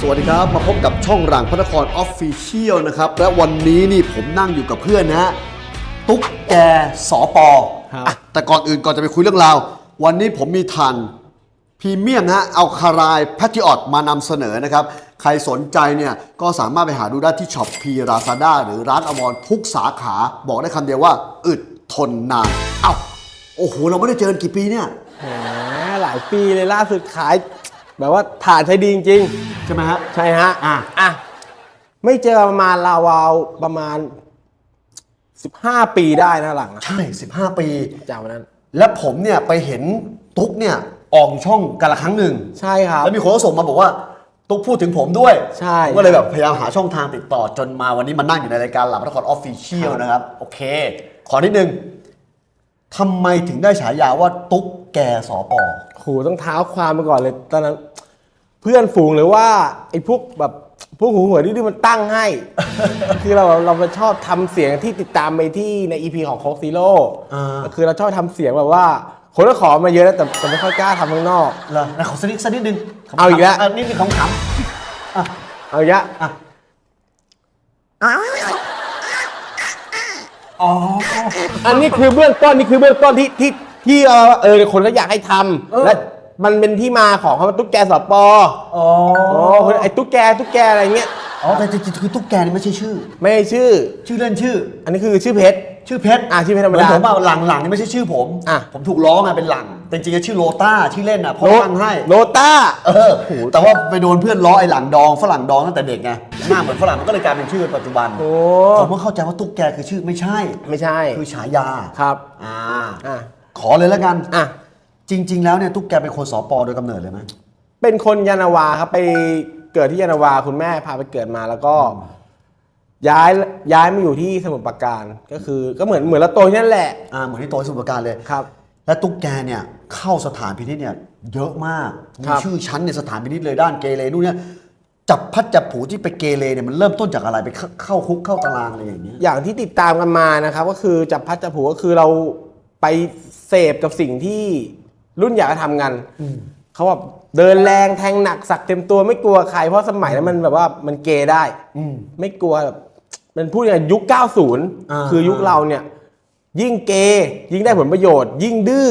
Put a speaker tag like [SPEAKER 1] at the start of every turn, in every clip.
[SPEAKER 1] สวัสดีครับ มาพบกับช่องหลังพระนครออฟฟิเชียลนะครับ และวันนี้นี่ผมนั่งอยู่กับเพื่อนนะฮะตุ๊กแกสอปอ
[SPEAKER 2] ครับ
[SPEAKER 1] อะแต่ก่อนอื่นก่อนจะไปคุยเรื่องราว วันนี้ผมมีทันพรีเมียมนะฮะเอาคารายแพท i ออตมานำเสนอนะครับ ใครสนใจเนี่ย ก็สามารถไปหาดูได้ที่ช็อปพีราซาด้าหรือร้านอมรทุกสาขาบอกได้คำเดียวว่า อึดทนนานเอ้าโอ้โห เราไม่ได้เจอกันกี่ปีเนี่ย
[SPEAKER 2] แหมหลายปีเลยล่าสุดขาย แบบว่าถ่านใช้ดีจริง
[SPEAKER 1] ใช่ไหมฮะ
[SPEAKER 2] ๆ ใช่ฮะ
[SPEAKER 1] อะ
[SPEAKER 2] อะไม่เจอประมาณราวาวประมาณ 15 ปีได้นะหลังนะ
[SPEAKER 1] ใช่ 15 ปี
[SPEAKER 2] จากวันนั้น
[SPEAKER 1] และผมเนี่ยไปเห็นตุ๊กเนี่ยออกช่องกันละครั้งหนึ่ง
[SPEAKER 2] ใช่ครับ
[SPEAKER 1] แล้วมีคนก็ส่งมาบอกว่าตุ๊กพูดถึงผมด้วย
[SPEAKER 2] ใช่
[SPEAKER 1] ผมก็เลยแบบพยายามหาช่องทางติดต่อจนมาวันนี้มานั่งอยู่ในรายการหลับนครออฟฟิเชียลนะครับ โอเค ขอนิดนึงทำไมถึงได้ฉายาว่าตุ๊กแกสอปอ
[SPEAKER 2] โหต้องเท้าความไปก่อนเลยตอนนั้น เพื่อนฝูงหรือว่าไอ้พวกแบบพวกหูหัวดื้อๆมันตั้งให้ คือเราเราเราชอบทำเสียงที่ติดตามไปที่ในอีพีของโคกซีโร่
[SPEAKER 1] อ่า
[SPEAKER 2] คือเราชอบทำเสียงแบบว่าคนก็ขอมาเยอะแล้วแต่แต่ไม่ค่อยกล้าทำข้างนอก
[SPEAKER 1] เหรอไหนขอสักนิดสักนิดนึงขำๆ
[SPEAKER 2] เอาอีกแล้วะ
[SPEAKER 1] นิดนึงขำๆอะ
[SPEAKER 2] เอาอีกอะ
[SPEAKER 1] อะอ๋อ
[SPEAKER 2] อันนี้คือเบื้องต้นนี่คือเบื้องต้นที่ที่ ที่เออเออคนก็อยากให้ท
[SPEAKER 1] เออำ
[SPEAKER 2] และมันเป็นที่มาของคำว่าตุ๊กแกสปอ
[SPEAKER 1] อ๋อ
[SPEAKER 2] โอ้ไอ้ตุ๊กแกตุ๊กแกอะไรเงี้ย
[SPEAKER 1] อ๋อแต่จริงๆคือตุ๊กแกนี่ไม่ใช่ชื่อ
[SPEAKER 2] ไม่ใช่ชื่อ
[SPEAKER 1] ชื่อเล่นชื่อ
[SPEAKER 2] อันนี้คือชื่อเพชร
[SPEAKER 1] ชื่อเพชร
[SPEAKER 2] อะชื่อเพชรธรรม
[SPEAKER 1] เหมือน
[SPEAKER 2] ดา
[SPEAKER 1] ผมว่าหลังหลังนี่ไม่ใช่ชื่อผม
[SPEAKER 2] อะ
[SPEAKER 1] ผมถูกล้อมาเป็นหลังแต่จริงๆชื่อโลต้าชื่อเล่นอะพ่อตั้งให้
[SPEAKER 2] โลต้า
[SPEAKER 1] เออแต่ว่าไปโดนเพื่อนล้อไอ้หลังดองฝรั่งดองตั้งแต่เด็กไงหน้าเหมือนฝรั่งมันก็เลยกลายเป็นชื่อปัจจุบัน
[SPEAKER 2] โอ้
[SPEAKER 1] ผมก็เข้าใจว่าตุ๊กแกคือชื่อไม่ใช่
[SPEAKER 2] ไม่ใช่
[SPEAKER 1] คือฉายา
[SPEAKER 2] ครับ
[SPEAKER 1] อ่า
[SPEAKER 2] อะ
[SPEAKER 1] ขอเลยแล้วกัน
[SPEAKER 2] อะ
[SPEAKER 1] จริง ๆ แล้วเนี่ยตุ๊กแกเป็นคนสอปอโดยกำเนิดเลยไหม
[SPEAKER 2] เป็นคนยานาวาครับไปเกิดที่ยานาวาคุณแม่พาไปเกิดมาแล้วก็ ย้ายย้ายมาอยู่ที่สมุทรปราการก็คือก็เหมือนเหมือนเราโตที่นั่นแหละ
[SPEAKER 1] อ่าเหมือนที่โตที่สมุทรปราการเลย
[SPEAKER 2] ครับ
[SPEAKER 1] และตุ๊กแกเนี่ยเข้าสถานพินิจเนี่ยเยอะมากมี
[SPEAKER 2] ครับ
[SPEAKER 1] ชื่อชั้นในสถานพินิจเลยด้านเกเรนู่นเนี่ยจับพัดจับผูที่ไปเกเรเนี่ยมันเริ่มต้นจากอะไรไปเข้าเข้าคุกเข้าตารางอะไรอย่างเงี้ย
[SPEAKER 2] อย่างที่ติดตามกันมานะครับ ก็คือจับพัดจับผูก็คือเรา ไปเสพกับสิ่งที่รุ่นอยากจะทำกันเขาแบบเดินแรงแทงหนักสักเต็มตัวไม่กลัวใครเพราะสมัยนั้นมันแบบว่ามันเกย์ได้
[SPEAKER 1] อืม
[SPEAKER 2] ไม่กลัวแบบมันพูดอย่างยุค
[SPEAKER 1] อ่า
[SPEAKER 2] 90 คือยุคเราเนี่ย ยิ่งเกย์ยิ่งได้ผลประโยชน์ ยิ่งดื้อ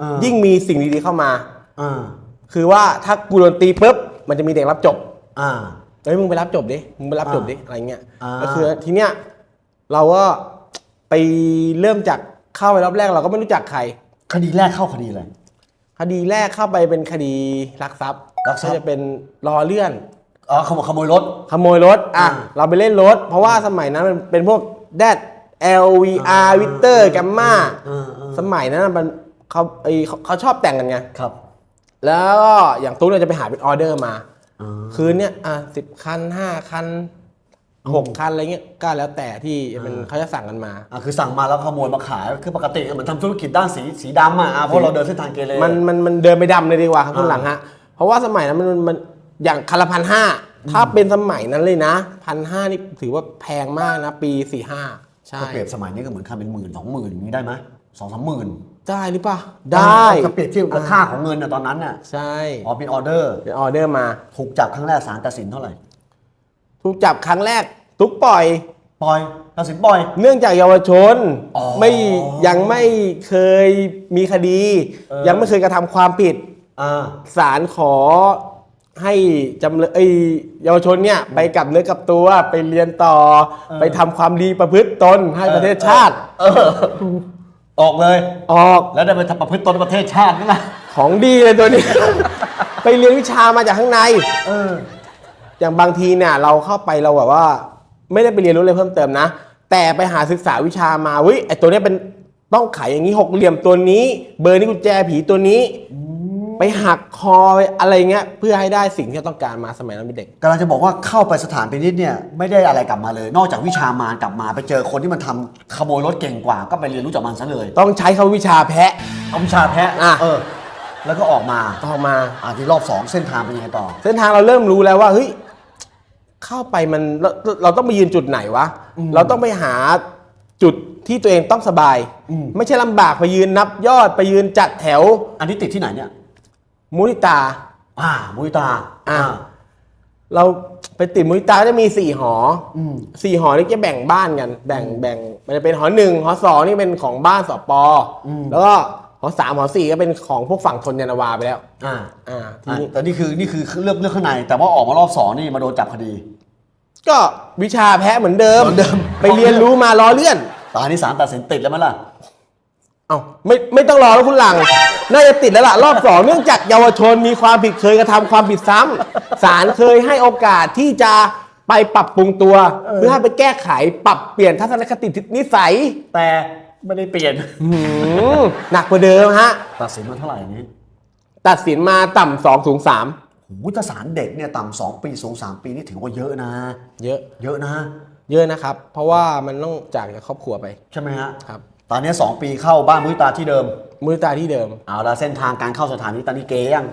[SPEAKER 2] อายิ่งมีสิ่งดีๆเข้ามา
[SPEAKER 1] อ่า
[SPEAKER 2] คือว่าถ้ากูโดนตีปุ๊บมันจะมีเด็กรับจบ
[SPEAKER 1] อ่า
[SPEAKER 2] เฮ้ยมึงไปรับจบดิมึงไปรับจบดิ
[SPEAKER 1] อ่า
[SPEAKER 2] อะไรเงี้ย
[SPEAKER 1] อ่า
[SPEAKER 2] ก็คือทีเนี้ยเราก็ไปเริ่มจาก เข้าไปรอบแรกเราก็ไม่รู้จักใคร
[SPEAKER 1] คดีแรกเข้าคดีอะไร
[SPEAKER 2] คดีแรกเข้าไปเป็นคดีลักทรัพย์
[SPEAKER 1] ลักทรัพย์
[SPEAKER 2] จะเป็นรอเลื่อน
[SPEAKER 1] อ๋อขโมยขโมยรถ
[SPEAKER 2] ขโมยรถ อะ
[SPEAKER 1] อ่า
[SPEAKER 2] เราไปเล่นรถ เพราะว่าสมัยนั้นมันเป็นพวกแดด LVR วิเตอร์กัมมา
[SPEAKER 1] อ่าอ่า
[SPEAKER 2] สมัยนั้นมันเขาไอเขาเขาชอบแต่งกันไง
[SPEAKER 1] ครับ
[SPEAKER 2] แล้วก็อย่างตู้เนี่ยจะไปหาเป็นออเดอร์มา
[SPEAKER 1] อ่า
[SPEAKER 2] คืนเนี้ยอะสิบคันห้าคัน หกคันอะไรเงี้ยก็แล้วแต่ที่มันเขาจะสั่งกันมา
[SPEAKER 1] อ่าคือสั่งมาแล้วขโมยมาขายคือปกติเหมือนทำธุรกิจด้านสีสีดำอะอ่าเพราะเราเดินเส้นทางเกเร
[SPEAKER 2] มันมันมันเดินไปดำเลยดีกว่าครับ
[SPEAKER 1] อ่า
[SPEAKER 2] ข้างหลังฮะเพราะว่าสมัยนั้นมันมันอย่างคันละพันห้าถ้าเป็นสมัยนั้นเลยนะพันห้านี่ถือว่าแพงมากนะ ปีสี่ห้าใช่
[SPEAKER 1] ถ้าเปรียบสมัยนี้ก็เหมือนคันเป็นหมื่นสองหมื่นอย่างนี้ได้ไหมสองสามหมื่น
[SPEAKER 2] ได้หรือเปล่าได้
[SPEAKER 1] ถ้าเปรียบเทียบกับค่าของเงินน่ะตอนนั้นน่ะ
[SPEAKER 2] ใช่
[SPEAKER 1] อ๋อเป็นออเดอร์
[SPEAKER 2] เป็นออเดอร์มา
[SPEAKER 1] ถูกจับครั้งแรกศาลตัดสินเท่าไหร่
[SPEAKER 2] ถูกจับครั้งแรกทุกปล่อย
[SPEAKER 1] ปล่อยตัดสินปล่อย
[SPEAKER 2] เนื่องจากเยาวชน
[SPEAKER 1] อ๋อ
[SPEAKER 2] ไม่ยังไม่เคยมีคดี
[SPEAKER 1] เออ
[SPEAKER 2] ยังไม่เคยกระทำความผิด
[SPEAKER 1] อ่า
[SPEAKER 2] ศาลขอให้จำเลยเอ้ยเยาวชนเนี่ยไปกลับเนื้อกลับตัวไปเรียนต่อ ไปทำความดีประพฤติตนให้ประเทศชาติ
[SPEAKER 1] เออ ออกเลย
[SPEAKER 2] ออก
[SPEAKER 1] แล้วได้ไปทำประพฤติตนประเทศชาตินั่นแหละ
[SPEAKER 2] ของดีเลยตัวนี้ ไปเรียนวิชามาจากข้างใน
[SPEAKER 1] เออ
[SPEAKER 2] อย่างบางทีเนี่ยเราเข้าไปเราแบบว่า ไม่ได้ไปเรียนรู้อะไรเพิ่มเติมนะ แต่ไปหาศึกษาวิชามาวิไอตัวเนี้ยเป็นต้องไขอย่างนี้หกเหลี่ยมตัวนี้ เบอร์นี้กุญแจผีตัวนี้ ไปหักคอไปอะไรเงี้ยเพื่อให้ได้สิ่งที่เราต้องการมาสมัยนั้นเป็นเด็ก
[SPEAKER 1] กำลังจะบอกว่าเข้าไปสถานพินิจเนี่ยไม่ได้อะไรกลับมาเลย นอกจากวิชามารกลับมาไปเจอคนที่มันทำขโมยรถเก่งกว่า ก็ไปเรียนรู้จากมันซะเลย
[SPEAKER 2] ต้องใช้คำวิชาแพะ
[SPEAKER 1] เอาวิชาแพะ
[SPEAKER 2] อะ
[SPEAKER 1] เออ แล้วก็ออกมา
[SPEAKER 2] ออกมา
[SPEAKER 1] อ่าที่รอบสองเส้นทางเป็นยังไงต่อ
[SPEAKER 2] เส้นทางเราเริ่มรู้แล้วว่าเฮ้ย เข้าไปมันเราเราต้องไปยืนจุดไหนวะ เราต้องไปหาจุดที่ตัวเองต้องสบาย
[SPEAKER 1] อืม
[SPEAKER 2] ไม่ใช่ลำบากไปยืนนับยอดไปยืนจัดแถว
[SPEAKER 1] อันนี้ติดที่ไหนเนี่ย
[SPEAKER 2] มุนิตา
[SPEAKER 1] อ่ามุยตา
[SPEAKER 2] อ่า เราไปติดมุ้ยตาจะมีสี่หออ
[SPEAKER 1] ม
[SPEAKER 2] สี่หอนี่จะแบ่งบ้านกัน แบ่งแบ่งมันจะเป็นหอหนึ่งหอสองนี่เป็นของบ้านสปออแล้วก็ หอสามหอสี่ก็เป็นของพวกฝั่งทนยานนาวาไปแล้ว
[SPEAKER 1] อ่า
[SPEAKER 2] อ่าที
[SPEAKER 1] อะ
[SPEAKER 2] นี้
[SPEAKER 1] แต่นี่คือนี่คือเรื่องเรื่องข้างใน แต่ว่าออกมารอบสองนี่มาโดนจับคดี
[SPEAKER 2] ก็วิชาแพ้เหมือนเดิม
[SPEAKER 1] เหมือนเดิม
[SPEAKER 2] ไปเรียนรู้มาล้อเลื่อน
[SPEAKER 1] ตอนนี้ศาลตัดสินติดแล้วมั้ยล่ะ
[SPEAKER 2] เอ้าไม่ไม่ต้องรอแล้วคุณหลัง น่าจะติดแล้วล่ะรอบสองเนื่องจากเยาวชนมีความผิดเคยกระทำความผิดซ้ำศาลเคยให้โอกาสที่จะไปปรับปรุงตัว เพื่อให้ไปแก้ไขปรับเปลี่ยนทัศนคตินิสัย
[SPEAKER 1] แต่ ไม่ได้เปลี่ยน
[SPEAKER 2] หืมหนักกว่าเดิมฮะ
[SPEAKER 1] ตัดสินมาเท่าไหร่นี้
[SPEAKER 2] ตัดสินมาต่ำสองสูงสาม
[SPEAKER 1] โอ้โหถ้าศาลเด็กเนี่ยต่ำสองปีสูงสามปีนี่ถือว่าเยอะนะ
[SPEAKER 2] เยอะ
[SPEAKER 1] เยอะนะ
[SPEAKER 2] เยอะนะครับ เพราะว่ามันต้องจากจากครอบครัวไป
[SPEAKER 1] ใช่ไหมฮะ
[SPEAKER 2] ครับ
[SPEAKER 1] ตอนนี้สองปีเข้าบ้านมุ้ยตาที่เดิม
[SPEAKER 2] มือตาที่เดิม
[SPEAKER 1] เอาละเส้นทางการเข้าสถานีตอนนี้เกยัง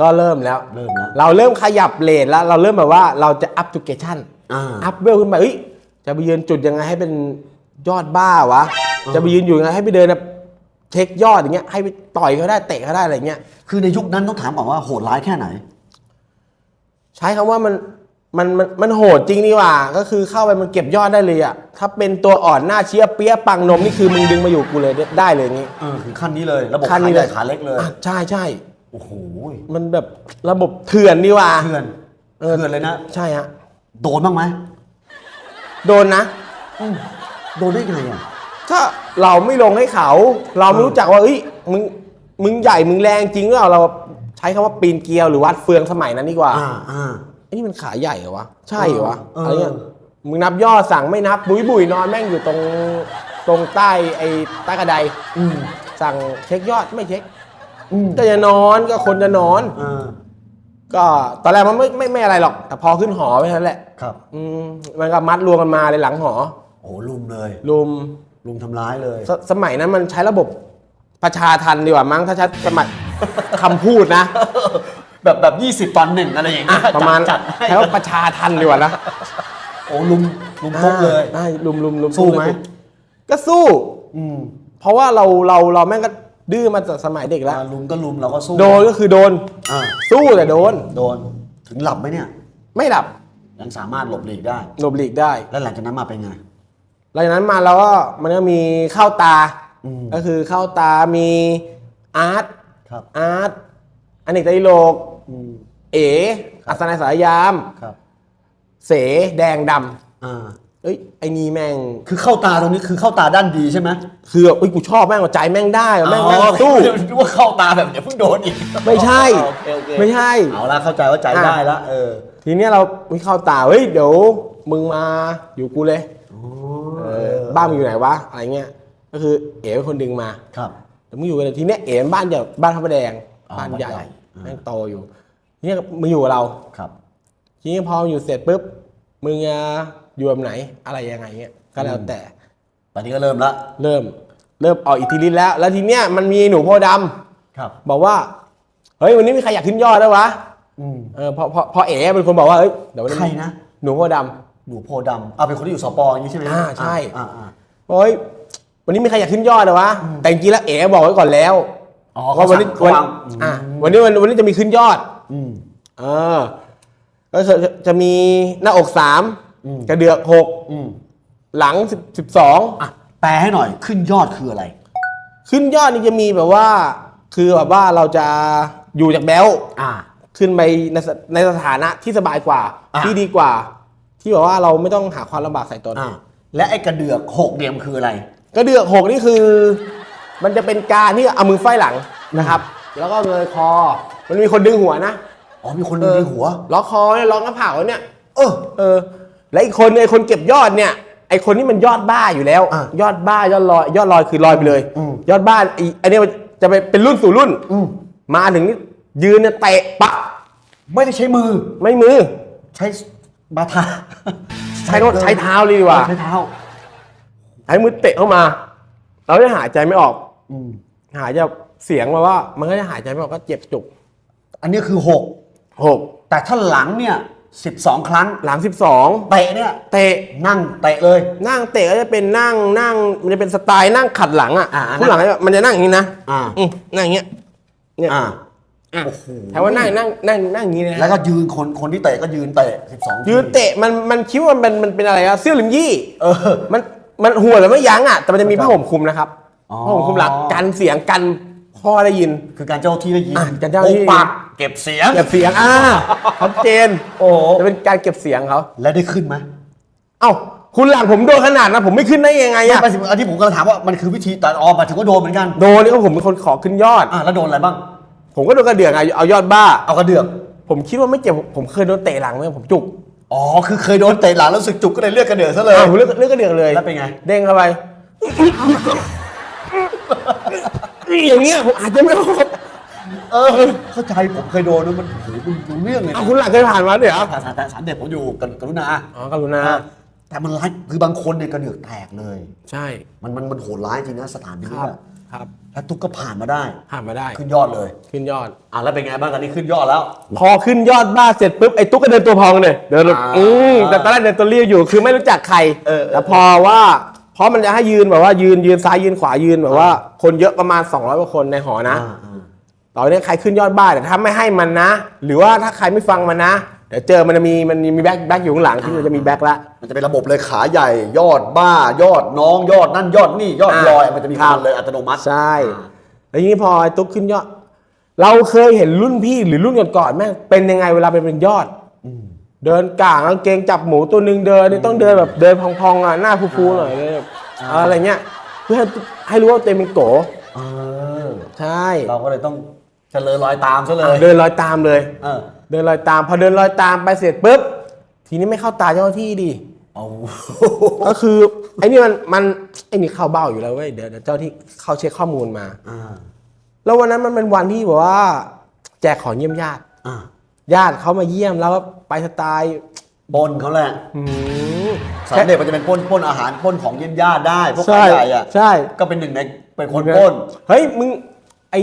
[SPEAKER 2] ก็เริ่มแล้ว
[SPEAKER 1] เริ่มแล้ว
[SPEAKER 2] เราเริ่มขยับเลทแล้ว เราเริ่มแบบว่าเราจะอัพจูเกชัน
[SPEAKER 1] อ่า
[SPEAKER 2] อัพเวลขึ้นไปเอ้ยจะไปยืนจุดยังไงให้เป็นยอดบ้าวะ จะไปยืนอยู่ยังไงให้ไปเดินแบบเช็คยอดอย่างเงี้ยให้ไปต่อยเขาได้เตะเขาได้อะไรเงี้ย
[SPEAKER 1] คือในยุคนั้นต้องถามก่อนว่าโหดร้ายแค่ไหน
[SPEAKER 2] ใช้คำว่ามันมันมันมันโหดจริงนี่หว่า ก็คือเข้าไปมันเก็บยอดได้เลยอะถ้าเป็นตัวอ่อนหน้าเชียเปี้ยปังนมนี่คือมึงดึงมาอยู่กูเลยได้เลยอย่างงี้
[SPEAKER 1] เออถึงขั้นนี้เลย ระบบ
[SPEAKER 2] ขั้น
[SPEAKER 1] ขา
[SPEAKER 2] นี้
[SPEAKER 1] ให
[SPEAKER 2] เล
[SPEAKER 1] ญ่
[SPEAKER 2] ย
[SPEAKER 1] ขาเล็กเลย
[SPEAKER 2] อะใช่ใช่
[SPEAKER 1] โอ้โห
[SPEAKER 2] มันแบบระบบเถื่อนนี่หว่า
[SPEAKER 1] เถื่อน
[SPEAKER 2] เออ
[SPEAKER 1] เถื่อนเลยนะ
[SPEAKER 2] ใช่ฮะ
[SPEAKER 1] โดนบ้างไหม
[SPEAKER 2] โดนนะ
[SPEAKER 1] อืมโดนได้ไงอะ
[SPEAKER 2] ถ้าเราไม่ลงให้เขา เราไม่รู้จักว่าเอ้ยมึงมึงใหญ่มึงแรงจริงหรือเปล่าเราใช้คำว่าปีนเกลียวหรือวัดเฟืองสมัยนั้นดีกว่า
[SPEAKER 1] อ่าอ่า
[SPEAKER 2] ไอ้นี่มันขาใหญ่เหรอวะใช่เหรอวะ
[SPEAKER 1] เอออ
[SPEAKER 2] อะไรเงี้ยมึงนับยอดสั่งไม่นับบุยบุยนอนแม่งอยู่ตรงตรงใต้ไอ้ใต้กระได
[SPEAKER 1] อืม
[SPEAKER 2] สั่งเช็คยอดไม่เช็ค
[SPEAKER 1] อืม
[SPEAKER 2] ก็จะนอนก็คนจะนอน
[SPEAKER 1] อ่า
[SPEAKER 2] ก็ตอนแรกมันไม่ไม่ไม่อะไรหรอก แต่พอขึ้นหอไปเท่านั้นแหละ
[SPEAKER 1] ครับ
[SPEAKER 2] อืมมันก็มัดรวมกันมาเลยหลังหอ
[SPEAKER 1] โอ้ลุมเลย
[SPEAKER 2] รุม
[SPEAKER 1] ลุมทำร้ายเลย
[SPEAKER 2] สสมัยนั้นมันใช้ระบบประชาทันดีกว่ามั้งถ้าใช้สมัย คำพูดนะ
[SPEAKER 1] แบบแบบยี่สิบ20ตอนหนึ่งอะไรอย่าง
[SPEAKER 2] อะ
[SPEAKER 1] เงี้ย
[SPEAKER 2] ประมาณ
[SPEAKER 1] จัดให้
[SPEAKER 2] ใช้ว่าประชาทันดีกว่านะ
[SPEAKER 1] โอ้ลุมลุมพกเลย
[SPEAKER 2] อ่าลุมลุมลุม
[SPEAKER 1] สู้ไหม
[SPEAKER 2] ก็สู้
[SPEAKER 1] อืม
[SPEAKER 2] เพราะว่าเราเราเราแม่งก็ดื้อมาจากสมัยเด็กแล้ว
[SPEAKER 1] อ่าลุมก็ลุมเราก็สู้
[SPEAKER 2] โดนก็คือโดน
[SPEAKER 1] อ่า
[SPEAKER 2] สู้แต่โดน
[SPEAKER 1] โดนถึงหลับไหมเนี่ย
[SPEAKER 2] ไม่หลับ
[SPEAKER 1] ยังสามารถหลบหลีกได้
[SPEAKER 2] หลบหลีกได้
[SPEAKER 1] แล้วหลังจากนั้นมาเป็นไง
[SPEAKER 2] หลังจากนั้นมาเราก็มันก็มีเข้าตา
[SPEAKER 1] อืม
[SPEAKER 2] ก็คือเข้าตามีอาร์ต
[SPEAKER 1] ครับ
[SPEAKER 2] อาร์ตอเนกไตรโลก
[SPEAKER 1] อืม
[SPEAKER 2] เออัศนัยสายยาม
[SPEAKER 1] ครับ
[SPEAKER 2] เสแดงด
[SPEAKER 1] อ่าำ
[SPEAKER 2] เอ้ยไอ้นี่แม่ง
[SPEAKER 1] คือเข้าตาตรงนี้คือเข้าตาด้านดีใช่ไหม
[SPEAKER 2] คือแบบเอ้ยกูชอบแม่งว่าใจแม่งได้ว่ะแม่งแม่ง
[SPEAKER 1] อ๋อ
[SPEAKER 2] สู้
[SPEAKER 1] นึกว่าเข้าตาแบบเดี๋ยวเพิ่งโดนอีก
[SPEAKER 2] ไม่ใช่
[SPEAKER 1] โอเคโอเค
[SPEAKER 2] ไม่ใช่
[SPEAKER 1] เอาละเข้าใจว่าใจ
[SPEAKER 2] อะ
[SPEAKER 1] ได้ละเออ
[SPEAKER 2] ทีเนี้ยเราไม่เข้าตาเฮ้ยเดี๋ยวมึงมาอยู่กูเลย เออบ้านมึงอยู่ไหนวะอะไรเงี้ย ก็คือเอ๋เป็นคนดึงมา
[SPEAKER 1] ครับ
[SPEAKER 2] แต่มึงอยู่กันเลยทีเนี้ยเอ๋บ้านใหญ่บ้านพระประแดง
[SPEAKER 1] อ๋อ
[SPEAKER 2] บ้านใหญ่
[SPEAKER 1] บ้านใหญ่อ่า
[SPEAKER 2] แม่งโตอยู่ทีเนี่ยมึงอยู่กับเรา
[SPEAKER 1] ครับ
[SPEAKER 2] ทีนี้พออยู่เสร็จปุ๊บมึงจะอยู่แบบไหนอะไรยังไงเงี้ยก็แล้วแต่
[SPEAKER 1] ตอนนี้ก็เริ่มละ
[SPEAKER 2] เริ่มเริ่มออกอิทธิฤทธิ์แล้ว แล้วทีเนี้ยมันมีหนูโพธิ์ดำ
[SPEAKER 1] ครับ
[SPEAKER 2] บอกว่า เฮ้ยวันนี้มีใครอยากขึ้นยอดได้วะ
[SPEAKER 1] อืม
[SPEAKER 2] เออพอพอพอเอ๋เป็นคนบอกว่าเฮ้ยเดี๋ยววันนี้
[SPEAKER 1] ใครนะ
[SPEAKER 2] หนูโพธิ์ด
[SPEAKER 1] หนูโพธิ์ดำเอาเป็นคนที่อยู่สปออย่างนี้ใช่ไหม
[SPEAKER 2] อ่าใช่
[SPEAKER 1] อ่าอ่าำ
[SPEAKER 2] บอกเฮ้ยวันนี้มีใครอยากขึ้นยอดได้วะแต่จริงๆแล้วเอ๋บอกไว้ก่อนแล้ว
[SPEAKER 1] อ๋อ
[SPEAKER 2] ว่าวันนี้
[SPEAKER 1] เขา
[SPEAKER 2] วัน
[SPEAKER 1] วาง
[SPEAKER 2] อะวันนี้วันวันนี้จะมีขึ้นยอด
[SPEAKER 1] อืม
[SPEAKER 2] เออก็จะจะมีหน้าอกสาม
[SPEAKER 1] อืม
[SPEAKER 2] กระเดือกหก
[SPEAKER 1] อืม
[SPEAKER 2] หลังสิบสิบสอง
[SPEAKER 1] อะแปลให้หน่อยขึ้นยอดคืออะไร
[SPEAKER 2] ขึ้นยอดนี่จะมีแบบว่า คือแบบว่าเราจะอยู่จากแบล
[SPEAKER 1] อ่า
[SPEAKER 2] ขึ้นไปในสในสถานะที่สบายกว่า
[SPEAKER 1] อะ
[SPEAKER 2] ที่ดีกว่า ที่แบบว่าเราไม่ต้องหาความลำบากใส่ตน
[SPEAKER 1] อ่าและไอ้กระเดือกหกเดียมคืออะไร
[SPEAKER 2] กระเดือกหกนี่คือ มันจะเป็นการที่เอามือไฟหลังนะครับ แล้วก็เลยคอ มันมีคนดึงหัวนะ
[SPEAKER 1] อ๋อมีคนดึงในหัว
[SPEAKER 2] ล็อกคอเนี่ยล็อกหน้าผากไว้เนี่ย
[SPEAKER 1] เออ
[SPEAKER 2] เออ และอีกคนเนี่ยไอ้คนเก็บยอดเนี่ย ไอ้คนนี้มันยอดบ้าอยู่แล้ว
[SPEAKER 1] อะ
[SPEAKER 2] ยอดบ้ายอดลอย ยอดลอยคือลอยไปเลย
[SPEAKER 1] อืม
[SPEAKER 2] ยอดบ้าไอ้อันนี้มันจะไปเป็นรุ่นสู่รุ่น
[SPEAKER 1] อืม
[SPEAKER 2] มาถึงนี่ยืนเนี่ยเตะปะ
[SPEAKER 1] ไม่ได้ใช้มือ
[SPEAKER 2] ไม่มือ
[SPEAKER 1] ใช้ บาทา
[SPEAKER 2] ใช้โน้ตใช้เท้าเลยดีกว่า
[SPEAKER 1] ใช้เท้า
[SPEAKER 2] ใช้มือเตะเข้ามา เราจะหายใจไม่ออก
[SPEAKER 1] อืม
[SPEAKER 2] หายจะเสียงมาว่า มันก็จะหายใจไม่ออกก็เจ็บจุก
[SPEAKER 1] อันนี้คือหก
[SPEAKER 2] หก
[SPEAKER 1] แต่ถ้าหลังเนี่ยสิบสองครั้ง
[SPEAKER 2] หลังสิบสอง
[SPEAKER 1] เตะเนี่ย
[SPEAKER 2] เตะ
[SPEAKER 1] นั่งเตะเลย
[SPEAKER 2] นั่งเตะก็จะเป็นนั่งนั่งมันจะเป็นสไตล์นั่งขัดหลังอะ
[SPEAKER 1] อ่า
[SPEAKER 2] ผู้หลังมันจะนั่งอย่างนี้นะ
[SPEAKER 1] อ่า
[SPEAKER 2] อืมนั่งอย่างเงี้ยเนี่ย
[SPEAKER 1] อ่า
[SPEAKER 2] อะ
[SPEAKER 1] โอ้โห
[SPEAKER 2] แถวว่านั่งนั่งนั่งนั่งอย่างนี้นะ
[SPEAKER 1] แล้วก็ยืนคนคนที่เตะก็ยืนเตะ 12
[SPEAKER 2] ยืนเตะมันมันคิดว่ามันมันเป็นอะไรอะเสื้อลิมยี่
[SPEAKER 1] เออ
[SPEAKER 2] มันมันหัวแต่ไม่ยั้งอะแต่มันจะมีผ้าห่มคลุมนะครับ
[SPEAKER 1] อ๋อ
[SPEAKER 2] ผ้าห่มคลุมหลังกันเสียงกันพ่อได้ยิน
[SPEAKER 1] คือการเจ้าที่ได้ยิน
[SPEAKER 2] อะการเจ้าที่
[SPEAKER 1] โอ้ปากเก็บเสียง
[SPEAKER 2] เก็บเสียงอ่าชัดเจน
[SPEAKER 1] โอ้โห
[SPEAKER 2] จะเป็นการเก็บเสียงเขา
[SPEAKER 1] แล้วได้ขึ้นไหม
[SPEAKER 2] เอ้าคุณหลังผมโดนขนาดนั้นผมไม่ขึ้นได้ยังไง
[SPEAKER 1] ไม่
[SPEAKER 2] อะ
[SPEAKER 1] ไปสิอันที่ผมกำลังถามว่ามันคือวิธีแต่ออมาถึงก็โดนเหมือนกัน
[SPEAKER 2] โดนนี่ก็ผมเป็นคนขอขึ้นยอด
[SPEAKER 1] อะแล้วโดนอะไรบ้าง
[SPEAKER 2] ผมก็โดนกระเดื่องอะเอายอดบ้า
[SPEAKER 1] เอากระเดือก
[SPEAKER 2] ผมคิดว่าไม่เจ็บผมเคยโดนเตะหลังไหมผมจุก
[SPEAKER 1] อ๋อคือเคยโดนเตะหลังแล้วรู้สึกจุกก็เลยเลือกกระเดือกซะเลย
[SPEAKER 2] อ้าวผมเลือกเลือกกระเดื่องเลย
[SPEAKER 1] แล้วเป็นไง
[SPEAKER 2] เด้งเข้าไป อย่างเงี้ยผมอาจจะไม่ครบ
[SPEAKER 1] เออเข้าใจผมเคยโดนนะมันโอ้โหมันรู้เรื่องเลย
[SPEAKER 2] เอา
[SPEAKER 1] นะ
[SPEAKER 2] คุณหลังเคยผ่านมาด้วยเหรอ
[SPEAKER 1] สารสารสารเด็กผมอยู่กันกรุณา
[SPEAKER 2] อ๋อกรุณา
[SPEAKER 1] แต่มันร้ายคือบางคนเนี่ยกระเดือกแตกเลย
[SPEAKER 2] ใช่
[SPEAKER 1] มันมันมันโหดร้ายจริงนะสถานนี้
[SPEAKER 2] ครับ
[SPEAKER 1] อะ
[SPEAKER 2] ครับ
[SPEAKER 1] แล้วตุ๊กก็ผ่านมาได้
[SPEAKER 2] ผ่านมาได้
[SPEAKER 1] ขึ้นยอดเลย
[SPEAKER 2] ขึ้นยอด
[SPEAKER 1] อะแล้วเป็นไงบ้างตอนนี้ขึ้นยอดแล้ว
[SPEAKER 2] พอขึ้นยอดบ้าเสร็จปุ๊บไอ้ตุ๊กก็เดินตัวพองเลยเดินแบบ
[SPEAKER 1] อ่า
[SPEAKER 2] อืมแต่ตอนแรกเดินตัวเรียวอยู่คือไม่รู้จักใคร
[SPEAKER 1] เออเออ
[SPEAKER 2] แต่พอว่าเพราะมันจะให้ยืนแบบว่ายืนยืนซ้ายยืนขวายืนแบบว่า คนเยอะประมาณ 200กว่าคนในหอนะ
[SPEAKER 1] อ่าอ่า
[SPEAKER 2] ตอนนี้ใครขึ้นยอดบ้านแต่ถ้าไม่ให้มันนะ หรือว่าถ้าใครไม่ฟังมันนะ เดี๋ยวเจอมันจะมีมันมีแบ็คแบ็คอยู่ข้างหลังที่มันจะมีแบ็คละ
[SPEAKER 1] มันจะเป็นระบบเลยขาใหญ่ ยอดบ้ายอดน้องยอดนั่นยอดนี่ยอด
[SPEAKER 2] อ่า
[SPEAKER 1] ลอย มันจะมี
[SPEAKER 2] ครับ
[SPEAKER 1] มันเลยอัตโนมัติ
[SPEAKER 2] ใช่แล้วทีนี้พอไอ้ตุ๊กขึ้นยอด เราเคยเห็นรุ่นพี่หรือรุ่นก่อนๆแม่งเป็นยังไงเวลาเป็นเป็นยอดเดินกลางกางเกงจับหมูตัวหนึ่งเดินนี่ต้องเดินแบบเดินพองๆอะหน้าฟูๆหน่อยเลยแบบอะไรเงี้ยเพื่อให้ให้รู้ว่าตัวเองเป็นโก
[SPEAKER 1] เออ
[SPEAKER 2] ใช่
[SPEAKER 1] เราก็เลยต้องเจริญรอยตามซะเลย
[SPEAKER 2] เดินรอยตามเลย
[SPEAKER 1] เออ
[SPEAKER 2] เดินรอยตามพอเดินรอยตามไปเสร็จปุ๊บทีนี้ไม่เข้าตาเจ้าหน้าที่ดิ
[SPEAKER 1] เอา
[SPEAKER 2] ก็คือไอ้นี่มันมันไอ้นี่เข้าเบ้าอยู่แล้วเว้ยเดี๋ยวเดี๋ยวเจ้าที่เข้าเช็คข้อมูลมา
[SPEAKER 1] อ่า
[SPEAKER 2] แล้ววันนั้นมันเป็นวันที่แบบว่า แจกของเยี่ยมญาติ
[SPEAKER 1] อ่า
[SPEAKER 2] ญาติเขามาเยี่ยมแล้วก็ไปสไตล์
[SPEAKER 1] ปนเขาแหละ
[SPEAKER 2] หืม
[SPEAKER 1] สามเด็กมันจะเป็นปล้นปล้นอาหารปล้นของเยี่ยมญาติได้พวก
[SPEAKER 2] ใช่
[SPEAKER 1] ขายใหญ่อะ
[SPEAKER 2] ใช่
[SPEAKER 1] ก็เป็นหนึ่งในเป็นคนปล้น
[SPEAKER 2] เฮ้ยมึงไอ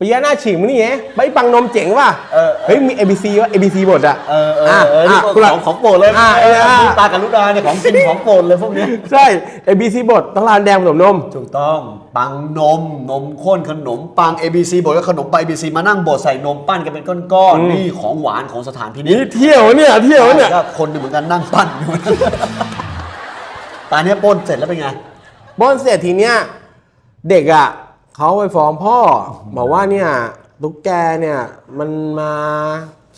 [SPEAKER 2] ปิยะหน้าฉีกมึงนี่ไงไปปังนมเจ๋งว่ะ
[SPEAKER 1] เออ
[SPEAKER 2] เฮ้ยมี ABC วะ ABC บทอะ
[SPEAKER 1] เออเออเออนี่
[SPEAKER 2] คุณหลั
[SPEAKER 1] ของของโปรดเลย
[SPEAKER 2] อะ
[SPEAKER 1] เออ
[SPEAKER 2] อะ
[SPEAKER 1] ตากับลูกดาเนี่ยของกินของโปรดเลยพวกเนี้ย
[SPEAKER 2] ใช่ ABC บทต้องรานแดงผสมนม
[SPEAKER 1] ถูกต้องปังนมนมข้นขนมปัง ABC บดก็ขนมปัง ABC มานั่งบดใส่นมปั้นกันเป็นก้อนๆนี่ของหวานของสถานพินิจ
[SPEAKER 2] นี่เที่ยวเนี่ยเที่ยวเนี่ย
[SPEAKER 1] ก็คนหนึ่งเหมือนกันนั่งปั้นอยู่ตาเนี้ยปล้นเสร็จแล้วเป็นไง
[SPEAKER 2] บอนเสร็จทีเนี้ยเด็กอะ เขาไปฟ้องพ่อ บอกว่าเนี่ยตุ๊กแกเนี่ยมันมา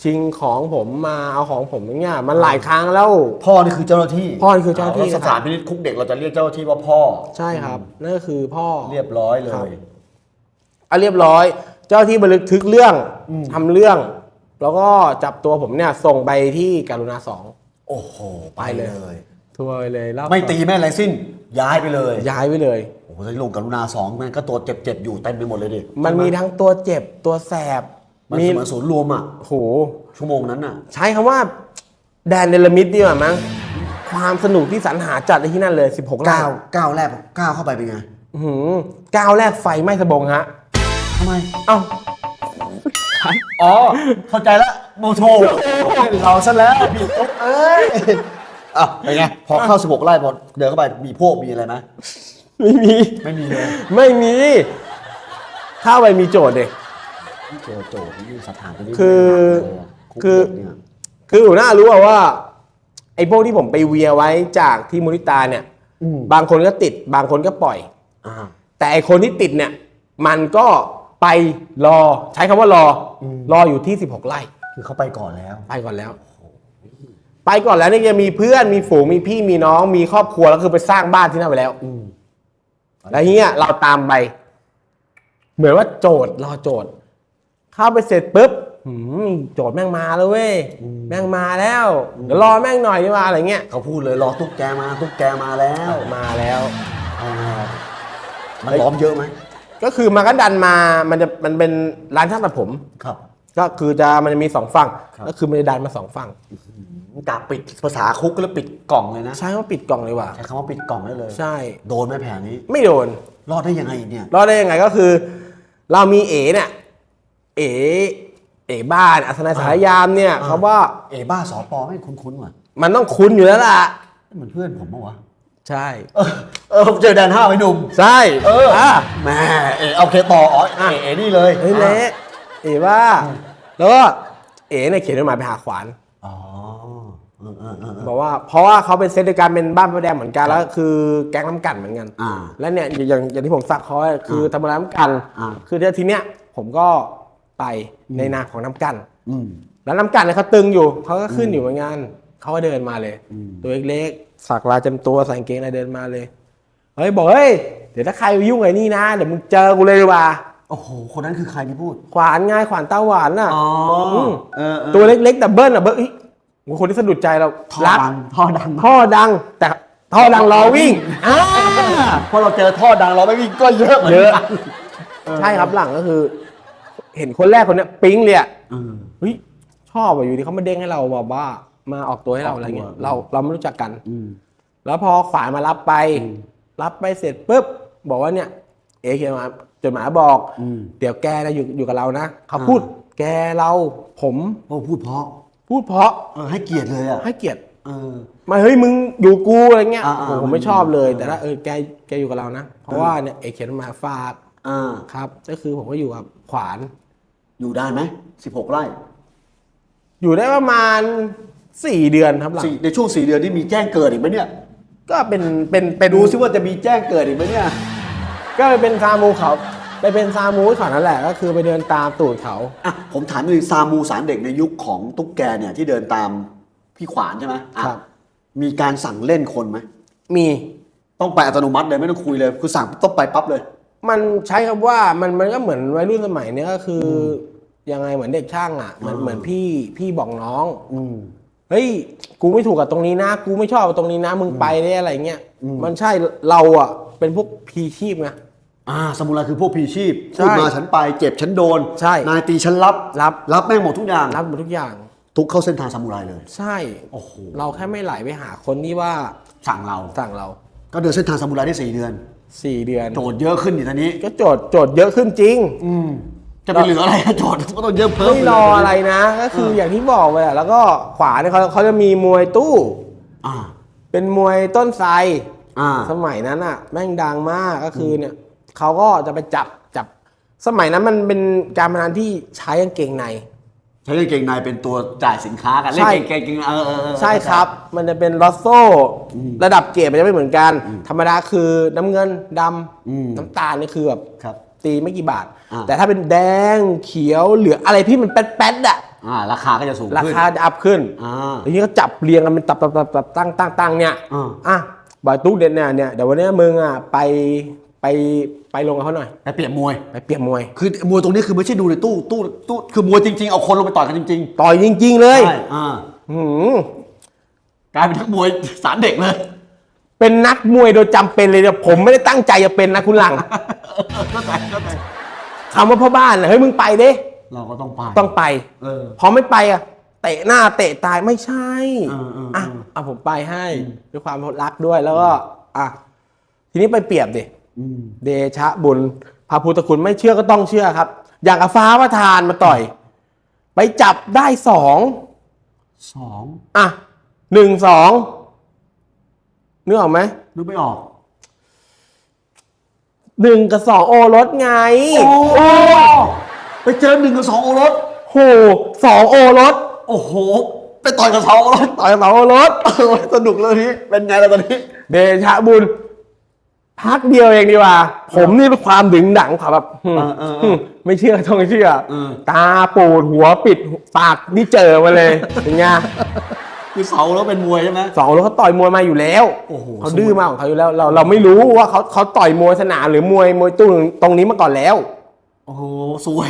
[SPEAKER 2] ชิงของผมมาเอาของผมอย่างเงี้ยมันหลายครั้งแล้ว
[SPEAKER 1] พ่อนี่คือเจ้าหน้าที่
[SPEAKER 2] พ่อนี่คือเจ้าหน้าที่
[SPEAKER 1] แล้วสถานพินิจคุกเด็กเราจะเรียกเจ้าหน้าที่ว่าพ่อ
[SPEAKER 2] ใช่ครับนั่นก็คือพ่อ
[SPEAKER 1] เรียบร้อยเล
[SPEAKER 2] ครับ
[SPEAKER 1] ย
[SPEAKER 2] อะเรียบร้อย เจ้าที่บันทึกเรื่องทำเรื่อง แล้วก็จับตัวผมเนี่ยส่งไปที่การุณาสอง
[SPEAKER 1] โอ้โห ไปเลย
[SPEAKER 2] ทัวร์ไปเลยแล้ว
[SPEAKER 1] ไม่ตีไม่อะไรสิ้น ย้ายไปเลย
[SPEAKER 2] ย้ายไปเลย
[SPEAKER 1] โอ้โหลงกรุณาสองมันก็ตัวเจ็บๆอยู่เต็มไปหมดเลยดิ
[SPEAKER 2] มันมีทั้งตัวเจ็บตัวแสบ
[SPEAKER 1] มัน
[SPEAKER 2] มี
[SPEAKER 1] เหมือนศูนย์รวมอะ
[SPEAKER 2] โห
[SPEAKER 1] ชั่วโมงนั้นอะ
[SPEAKER 2] ใช้คำว่าแดนเดลมิดดีกว่ามั้งความสนุกที่สรรหาจัดในที่นั่นเลย 16ไร่
[SPEAKER 1] ก้าวก้าวแรกก้าวเข้าไปเป็นไง
[SPEAKER 2] อื้อหือก้าวแรกไฟไหม้สะบงฮะ
[SPEAKER 1] ทำไม
[SPEAKER 2] เอ้า
[SPEAKER 1] อ๋อ เข้าใจแล้วโมโทเราซะแล้วพี่ตุ๊กเอ้ยอะเป็นไงพอเข้า 16ไร่พอเดินเข้าไปมีพวกมีอะไรไหม
[SPEAKER 2] ไม่มี
[SPEAKER 1] ไม่มีเลย
[SPEAKER 2] ไม่มีเข้าไปมีโจทย์เลย
[SPEAKER 1] เจอโจทย์นี่สถานที่นี่
[SPEAKER 2] คือ
[SPEAKER 1] หนักเลยะคุก
[SPEAKER 2] คือ
[SPEAKER 1] เด็กเนี่ย
[SPEAKER 2] คือหัวหน้ารู้อะว่า ไอ้พวกที่ผมไปเวียไว้จากที่มูนิตาเนี่ย
[SPEAKER 1] อืม
[SPEAKER 2] บางคนก็ติด บางคนก็ปล่อย
[SPEAKER 1] อ่า
[SPEAKER 2] แต่ไอคนที่ติดเนี่ย มันก็ไปรอ ใช้คำว่ารออ
[SPEAKER 1] ม
[SPEAKER 2] รออยู่ที่ 16 ไร่
[SPEAKER 1] คือเขาไปก่อนแล้ว
[SPEAKER 2] ไปก่อนแล้ว ไปก่อนแล้วนี่จะมีเพื่อนมีฝูงมีพี่มีน้องมีครอบครัวแล้วคือไปสร้างบ้านที่นั่นไปแล้ว
[SPEAKER 1] อืม
[SPEAKER 2] แล้วทีเนี้ยเราตามไป เหมือนว่าโจทย์รอโจทย์ เข้าไปเสร็จปุ๊บหืมโจทย์แม่งมาแล้วเว้ยแม่งมาแล้วเดี๋ยวรอแม่งหน่อยดีกว่าอะไรเงี้ย
[SPEAKER 1] เขาพูดเลยรอตุ๊กแกมาตุ๊กแกมาแล้ว
[SPEAKER 2] มาแล้ว
[SPEAKER 1] อ่ามันล้อมเยอะไหม
[SPEAKER 2] ก็คือมันก็ดันมา มันจะมันเป็นร้านช่างตัดผม
[SPEAKER 1] ครับ
[SPEAKER 2] ก็คือจะมันจะมีสองฝั่ง
[SPEAKER 1] ครับ
[SPEAKER 2] ก็คือมันจะดันมาสองฝั่ง
[SPEAKER 1] กะปิดภาษาคุกแล้วปิดกล่องเลยนะ
[SPEAKER 2] ใช้คำว่าปิดกล่องเลยว่ะ
[SPEAKER 1] ใช้คำว่าปิดกล่องได้เลย
[SPEAKER 2] ใช่
[SPEAKER 1] โดนไหมแผลนี้
[SPEAKER 2] ไม่โดน
[SPEAKER 1] รอดได้ยังไงเนี่ย
[SPEAKER 2] รอดได้ยังไงก็คือ เรามีเอเนี่ย เอเอบ้านอัศนัยสารยามเนี่ย
[SPEAKER 1] อ่า
[SPEAKER 2] เขาว่า
[SPEAKER 1] เอบ้าสอปอไม่คุ้นๆว่ะ
[SPEAKER 2] มันต้องคุ้นอยู่แล้วล่ะ
[SPEAKER 1] เหมือนเพื่อนผมปะวะ
[SPEAKER 2] ใช่
[SPEAKER 1] เออเออผมเจอแดนห้าไว้หนุ่ม
[SPEAKER 2] ใช่
[SPEAKER 1] เออ
[SPEAKER 2] อะ
[SPEAKER 1] แหม่เอโอเคต่ออ๋อเอเอนี่เลย
[SPEAKER 2] เฮ้ยเละเอเอ๋ว่า แล้วก็เอ๋เนี่ยเขียนจดหมายไปหาขวาน
[SPEAKER 1] อ๋อ เออเออเออเออ
[SPEAKER 2] บอกว่าเพราะว่าเขาเป็นเซตเดียวกันเป็นบ้านพระแดงเหมือนกันแล้วคือแก๊งน้ำกันเหมือนกัน
[SPEAKER 1] อ่า
[SPEAKER 2] แล้วเนี่ยอย่างอย่างที่ผมสักเขาอะคือทำร้ายน้ำกัน
[SPEAKER 1] อ่า
[SPEAKER 2] คือเดี๋ยวทีเนี้ยผมก็ไปในนามของน้ำกัน
[SPEAKER 1] อืม
[SPEAKER 2] แล้วน้ำกันเนี่ยเขาตึงอยู่เขาก็ขึ้นอยู่เหมือนกันเขาก็เดินมาเลย
[SPEAKER 1] อืม
[SPEAKER 2] ตัวเล็กๆสักลายเต็มตัวใส่กางเกงในเดินมาเลยเฮ้ยบอกเฮ้ยเดี๋ยวถ้าใครไปยุ่งไอ้นี่นะเดี๋ยวมึงเจอกูเลยดีกว่า
[SPEAKER 1] โอ้โห คนนั้นคือใครที่พูด
[SPEAKER 2] ขวานง่ายขวานเต้าหวานน่ะ
[SPEAKER 1] อ๋อ
[SPEAKER 2] ม
[SPEAKER 1] เออเออ
[SPEAKER 2] ตัวเล็กๆแต่เบิ้ลอะเบิ้ลเอ้ย โอ้โหคนที่สะดุดใจเรา
[SPEAKER 1] ท่อ
[SPEAKER 2] รัก
[SPEAKER 1] ดังท่อดัง
[SPEAKER 2] ท่อดัง แต่ท่อดังรอวิ่งอ่า
[SPEAKER 1] เพราะเราเจอท่อดังเราไม่วิ่งก็เยอะหมืน
[SPEAKER 2] เยอะ
[SPEAKER 1] กัน
[SPEAKER 2] ใช่ครับหลังก็คือ เห็นคนแรกคนเนี้ยปิ๊งเลยอะ
[SPEAKER 1] เออ
[SPEAKER 2] เฮ้ยชอบอะอยู่ดีเขามาเด้งให้เราบอกว่ามาออกตัวให้เราอะไรเงี้ย
[SPEAKER 1] ออกตัว
[SPEAKER 2] เราเราไม่รู้จักกัน
[SPEAKER 1] อืม
[SPEAKER 2] แล้วพอขวานมารับไปรับไปเสร็จปุ๊บบอกว่าเนี่ยเอเขียนมาจดหมายบอก
[SPEAKER 1] อืม
[SPEAKER 2] เดี๋ยวแกนะอยู่อยู่กับเรานะเขา
[SPEAKER 1] อ่า
[SPEAKER 2] พูดแกเราผม
[SPEAKER 1] โอ้พูดเพราะ
[SPEAKER 2] พูดเพราะ
[SPEAKER 1] เออให้เกียรติเลยอะ
[SPEAKER 2] ให้เกียรติ
[SPEAKER 1] เออ
[SPEAKER 2] มาเฮ้ยมึงอยู่กูอะไรเงี้ย
[SPEAKER 1] อ่า
[SPEAKER 2] โอ้โห
[SPEAKER 1] อ่า
[SPEAKER 2] ผมไม่ชอบเลย
[SPEAKER 1] อ่า
[SPEAKER 2] แต่ถ้าเออแกแกอยู่กับเรานะ เพราะว่าเนี่ยเอกเขียนมาฝาก
[SPEAKER 1] อ่า
[SPEAKER 2] ครับ ก็คือผมก็อยู่กับขวาน
[SPEAKER 1] อยู่ได้ไหมสิบหกไร่
[SPEAKER 2] อยู่ได้ประมาณสี่เดือนครับหลัง
[SPEAKER 1] สี่ในช่วงสี่เดือนที่มีแจ้งเกิดอีกไหมเนี่ย
[SPEAKER 2] ก็เป็นเป็นเป็น
[SPEAKER 1] ดูซิว่าจะมีแจ้งเกิดอีกไหมเนี่ย
[SPEAKER 2] ก็ไปเป็นซามูเขา ไปเป็นซามูให้เขานั่นแหละก็คือไปเดินตามตูดเขา
[SPEAKER 1] อะผมถามหนึ่งซามูสารเด็กในยุคของตุ๊กแกเนี่ยที่เดินตามพี่ขวานใช่ไหมอะ
[SPEAKER 2] ครับ
[SPEAKER 1] มีการสั่งเล่นคนไหม
[SPEAKER 2] มี
[SPEAKER 1] ต้องไปอัตโนมัติเลยไม่ต้องคุยเลยคือสั่งต้องไปปั๊บเลย
[SPEAKER 2] มันใช้คำว่ามันมันก็เหมือนวัยรุ่นสมัยเนี้ยก็คืออยังไงเหมือนเด็กช่างอะเหมือน
[SPEAKER 1] อ่า
[SPEAKER 2] เหมือนพี่พี่บอกน้อง
[SPEAKER 1] อืม
[SPEAKER 2] เฮ้ย กูไม่ถูกกับตรงนี้นะ กูไม่ชอบกับตรงนี้นะ มึงไปได้อะไรเงี้ย
[SPEAKER 1] อืม
[SPEAKER 2] มันใช่เราอะ เป็นพวกพีชีพไง
[SPEAKER 1] อ่าสมุไรคือพวกพีชีพ
[SPEAKER 2] ใช่
[SPEAKER 1] พูดมาฉันไปเจ็บฉันโดน
[SPEAKER 2] ใช่
[SPEAKER 1] นายตีฉันรับ
[SPEAKER 2] รับ
[SPEAKER 1] รับแม่งหมดทุกอย่าง
[SPEAKER 2] รับหมดทุกอย่าง
[SPEAKER 1] ทุกเข้าเส้นทางซามูไรเลย
[SPEAKER 2] ใช่
[SPEAKER 1] โอ้โห
[SPEAKER 2] เราแค่ไม่ไหลไปหาคนที่ว่า
[SPEAKER 1] สั่งเรา
[SPEAKER 2] สั่งเรา
[SPEAKER 1] ก็เดินเส้นทางซามูไรได้สี่เดือน
[SPEAKER 2] สี่เดือน
[SPEAKER 1] โจทย์เยอะขึ้นอีกตอนนี้
[SPEAKER 2] ก็โจทย์โจทย์เยอะขึ้นจริง
[SPEAKER 1] อืมจะไปเหลืออะไรอะโจทย์ก็ต้องเยอะเพิ่ม
[SPEAKER 2] ไม่รออะไรนะก็คืออย่างที่บอกไปอะแล้วก็ขวาเนี่ยเขาเขาจะมีมวยตู้
[SPEAKER 1] อ่า
[SPEAKER 2] เป็นมวยต้นไทร
[SPEAKER 1] อ่า
[SPEAKER 2] สมัยนั้นอะ แม่งดังมากก็คือเนี่ย เขาก็จะไปจับจับ สมัยนั้นมันเป็นการพนันที่ใช้กางเกงใน
[SPEAKER 1] ใช้กางเกงในเป็นตัวจ่ายสินค้ากัน
[SPEAKER 2] ใช่
[SPEAKER 1] เล่นเกงเกงเออเออเออ
[SPEAKER 2] ใช่ครับ มันจะเป็นลอสโซระดับเกรดมันจะไม่เหมือนกัน ธรรมดาคือน้ำเงินดำน้ำตาลนี่คือแบบ
[SPEAKER 1] ครับ
[SPEAKER 2] ตีไม่กี่บาท
[SPEAKER 1] อ่า
[SPEAKER 2] แต่ถ้าเป็นแดงเขียวเหลืองอะไรที่มันแป๊ดๆอะ
[SPEAKER 1] อ่า ราคาก็จะสูง
[SPEAKER 2] รา
[SPEAKER 1] ขึ้น
[SPEAKER 2] คาจะอัพขึ้น
[SPEAKER 1] อ่า
[SPEAKER 2] ทีนี้ก็จับเรียงกันเป็นตับตับตับตับตั้งตั้งตั้งเนี่ย
[SPEAKER 1] อ่า
[SPEAKER 2] อะบอยตุ๊กเด่นเนี่ยเนี่ยเดี๋ยววันนี้มึงอะไป ไปไปลงกับเขาหน่อย
[SPEAKER 1] ไปเปรียบมวย
[SPEAKER 2] ไปเปรียบมวย
[SPEAKER 1] คือมวยตรงนี้คือไม่ใช่ดูในตู้ตู้ตู้คือมวยจริงๆ เอาคนลงไปต่อยกันจริง
[SPEAKER 2] ต่อยจริง ๆ เล
[SPEAKER 1] ๆ
[SPEAKER 2] ย
[SPEAKER 1] ใช่อ่า
[SPEAKER 2] หืม
[SPEAKER 1] กลายเป็นนักมวยสารเด็กเลย
[SPEAKER 2] เป็นนักมวยโดยจำเป็นเลยเนี่ยผมไม่ได้ตั้งใจจะเป็นนะคุณหลัง
[SPEAKER 1] เข้าใจเข้าใจ
[SPEAKER 2] คำว่าพ่อบ้านน่ะเฮ้ยมึงไปเด้
[SPEAKER 1] เราก็ต้องไป
[SPEAKER 2] ต้องไป
[SPEAKER 1] เออ
[SPEAKER 2] พอไม่ไปอะเตะหน้าเตะตายไม่ใช่
[SPEAKER 1] เออเออ
[SPEAKER 2] อะ
[SPEAKER 1] เออ
[SPEAKER 2] อะผมไปให้ด้วยความรักด้วยแล้วก็อะทีนี้ไปเปรียบดิ
[SPEAKER 1] อืม
[SPEAKER 2] เดชะบุญพระพุทธคุณไม่เชื่อก็ต้องเชื่อครับ อย่างกับฟ้าประทานมาต่อย ไปจับได้สอง
[SPEAKER 1] สอง
[SPEAKER 2] อะหนึ่งสองนึกออกไหม
[SPEAKER 1] นึกไม่ออก
[SPEAKER 2] หนึ่งกับสองโอรสไง
[SPEAKER 1] โอ้ไปเจอหนึ่งกับสองโอรส
[SPEAKER 2] โหสองโอรส
[SPEAKER 1] โอ้โห ไปต่อยกับสองโอรส
[SPEAKER 2] ต่อยกับสองโอรส
[SPEAKER 1] เออสนุกเลยทีนี้เป็นไงล่ะตอนนี้
[SPEAKER 2] เดชะบุญ พักเดียวเองดีกว่า ผมนี่เป็นความดึงดังความแบบหึ
[SPEAKER 1] เออเออเออ
[SPEAKER 2] หึไม่เชื่อต้องเชื่อ
[SPEAKER 1] เออ
[SPEAKER 2] ตาปูดหัวปิดปากนี่เจอมาเลยเป็นไง
[SPEAKER 1] คือเสาแล้วเป็นมวยใช่ไหม
[SPEAKER 2] สองโอรสเขาต่อยมวยมาอยู่แล้ว
[SPEAKER 1] โอ้โห
[SPEAKER 2] เขาดื้อมากของเขาอยู่แล้ว เราเราไม่รู้ว่าเขาเขาต่อยมวยสนามหรือมวยมวยตู้ตรงนี้มาก่อนแล้ว
[SPEAKER 1] โอ้โหสวย